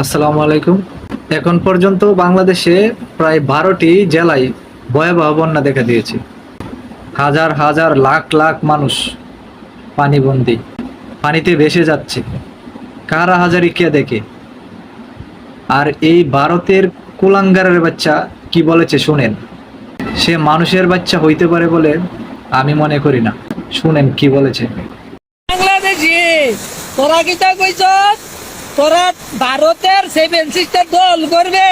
আসসালামু আলাইকুম। এখন পর্যন্ত বাংলাদেশে প্রায় বারোটি জেলায় ভয়াবহ বন্যা দেখা দিয়েছে। হাজার হাজার, লাখ লাখ মানুষ পানিবন্দি, পানিতে ভেসে যাচ্ছে। কারা হাজারি কে দেখে? আর এই ভারতের কুলাঙ্গারের বাচ্চা কি বলেছে শুনেন। সে মানুষের বাচ্চা হইতে পারে বলে আমি মনে করি না। শুনেন কি বলেছে। বাংলাদেশি, তোরা কি তা কইছ তোরা ভারতের সেভেন সিস্টার দল করবে।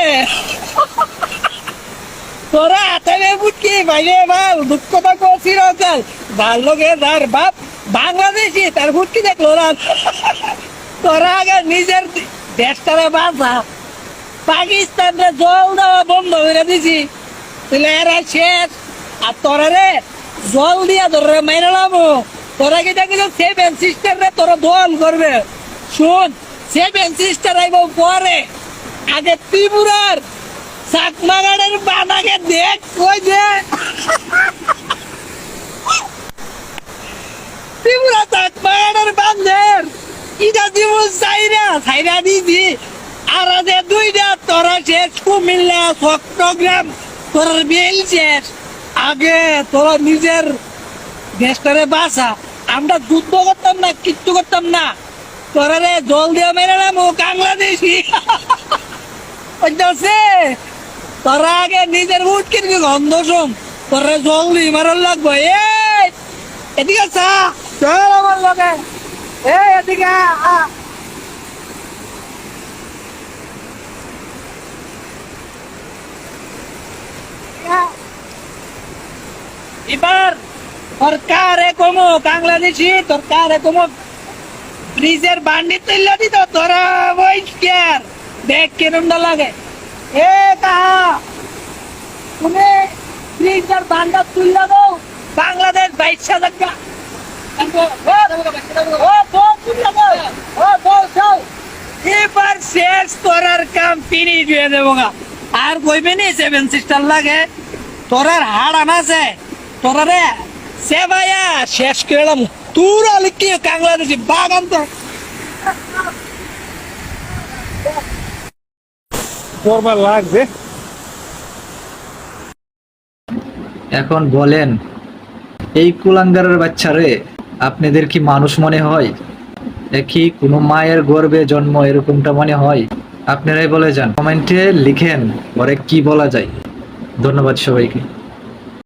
তোরা হাতাবে বুটকি ভাইরে ভালো দুঃখ কথা করছি রকাল ভালো লোকে বাপ বাংলাদেশি, তার বুটকি দেখল না। তোরা আগে নিজের দেশটারে বাঁচা। পাকিস্তানরে জল দেওয়া বন্ধ করে দিছি। এরা শেষ। আর তোরা রে জল দিয়া তোরা মেরে নামো তোরা কি দেখিস সেভেন সিস্টার রে তোরা দল করবে? শুন। সেভেন সিস্টার আইব পরে, আগে ত্রিপুরার চাকমাগাড়ের বানাকে দেখ, কই দে ত্রিপুরা চাকমাগাড়ের বান্ধের ইটা দিব চাইরা চাইরা দিছি আর আজ দুইটা তোরা শেষ কুমিল্লা চট্টগ্রাম তোর বেল শেষ। আগে তোরা নিজের দেশটারে বাসা আমরা যুদ্ধ করতাম না, কিচ্ছু করতাম না। তোরা রে জল দিয়ে মেরে না মো বাংলাদেশি। বুঝতে তোরা আগে নিজের উঠ কিনবি গন্ধ শোন? তোরা জল দিয়ে মারার লাগবো। এই, এদিকে চা। চল আমার লগে। এই, এদিকে আ। এবার সরকারে কমো বাংলাদেশি সরকারে কমো ব্রিজের বান্ডি তুললে দিত, তোরা ওই কেয়ার দেখ কিরম লাগে। এ কাহা তুমি ব্রিজের বান্ডা তুললে দাও। বাংলাদেশ বাইশা দেখা এবার শেষ করার কাম তিনি দিয়ে দেবো আর কইবে নি সেভেন সিস্টার লাগে। তোরার হাড় শেষ করলাম লাগবে এখন বলেন এই কুলাঙ্গারের বাচ্চারে আপনাদের কি মানুষ মনে হয়? এ কি কোনো মায়ের গর্বে জন্ম এরকমটা মনে হয়? আপনারাই বলে যান। কমেন্টে লিখেন পরে কি বলা যায়। ধন্যবাদ সবাইকে।